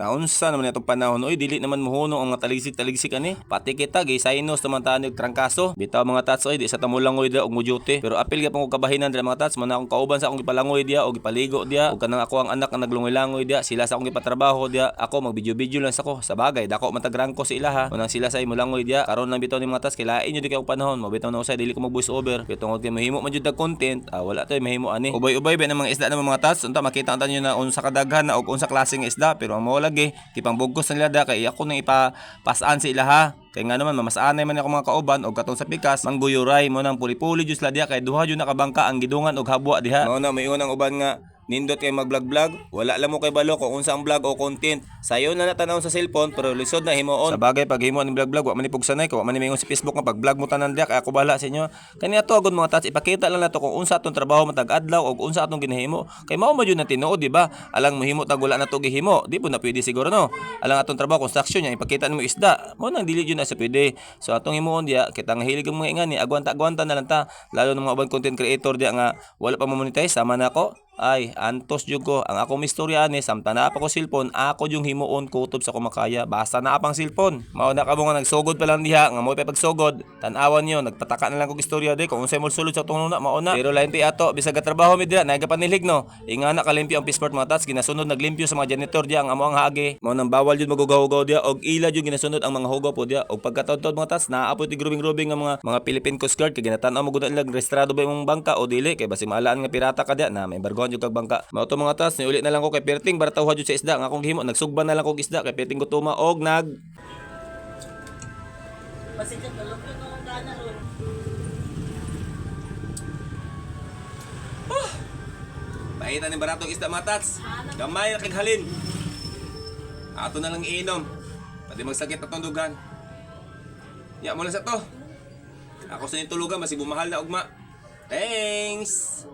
Naunsa naman itong panahon. Uy, dili naman muhuno ang mga taligsik-taligsik ani. Pati kita, gay sainos naman tayo trangkaso. Bitaw mga tats, oy, di sa tamulangoy dia og mujuti. Pero apil ka pang kabahinan dira mga tats, man akong kauban sa akong gipalangoy dia o gipaligo dia. Ug kanang ako ang anak nga naglungoy-langoy dia, sila sa akong gipatrabaho dia. Ako magbidyo-bidyo lang sa ko. Sa bagay, dako man tagrangko sa ila ha. Unang sila sa imo langoy dia. Karon lang bitaw ni mga tats, kilain jud kay panahon. Mabitaw na usay dili ko mag voice over. Kay tungod kay mahimo man jud content. Ah, wala to mahimo ani. Ubay-ubay ba ng mga isda ng mga tats. Unta makita ang tanyo na unsa kadaghan na og unsa klaseng isda pero ang mao lagi kipang bugos na nila da kay ako nang ipapasaan sa ila. Kay nga naman mamasanay man ako mga kauban og katong sa pikas mangguyuray mo nang puli-puli jud sila diha kay duha jud nakabangka ang gidungan og habwa diha. Mao na may ang uban nga nindot kay mag-vlog-vlog, wala lang mo kay balo kung unsa ang vlog o content. Sayo na natanaw sa cellphone pero lisod na himuon. Sa bagay pag himuon ng vlog-vlog, wa man ipug sanay ko, wa man mingon sa Facebook nga pag vlog mo tanan diha kay ako bahala sa inyo. Kani ato agud mga tats ipakita lang nato kung unsa atong trabaho matag adlaw og unsa atong ginahimo. Kay mao man jud na tinuod di ba? Alang mohimo tag wala na to gihimo, di po na pwede siguro no. Alang atong trabaho construction nya ipakita nimo isda. Mo nang dili jud na sa pwede. So atong himuon diha kita nga hilig mga ingani agwanta-agwanta na lang ta. Lalo ng mga content creator diha nga wala pa mo-monetize sama na ako ay antos jud ko ang akong istorya ni samtang na pa ko cellphone ako yung himuon kutob sa kumakaya. Basta na apang cellphone. Mao na kamo nga nagsugod pa lang diha nga mo pa pagsugod. Tan-awan niyo nagpataka na lang kog istorya day kung unsay mo sulod sa tunguna mao na. Pero lain ti ato bisag ka trabaho mi diha nagapanilig no? Ingana kalimpyo ang pisport mga tats. Ginasunod naglimpyo sa mga janitor diha ang amo ang hage mao nang bawal jud magugaw-ugaw diha. Og ila jud ginasunod ang mga hugaw po diha. Og pagkataod-taod mga tats naapot ti grubing-grubing nga mga mga Philippine Coast Guard. Kay ginatan-aw mo gud ilang registrado ba imong bangka o dili? Kay basi maalaan nga pirata ka diha na may bargon jud kag bangka mao to mga tats ni uli na lang ko kay perting barataw jud sa isda nga akong gihimo nagsugban na lang kog isda kay perting ko tuma og nag Pasensya tulog ko nung gana ron. Paita ni baratong isda mga tats. Gamay na kag halin. Ato na lang iinom. Pati magsakit na tundugan. Ya mo lang sa to. Ako sa nitulugan masig bumahal na ugma. Thanks.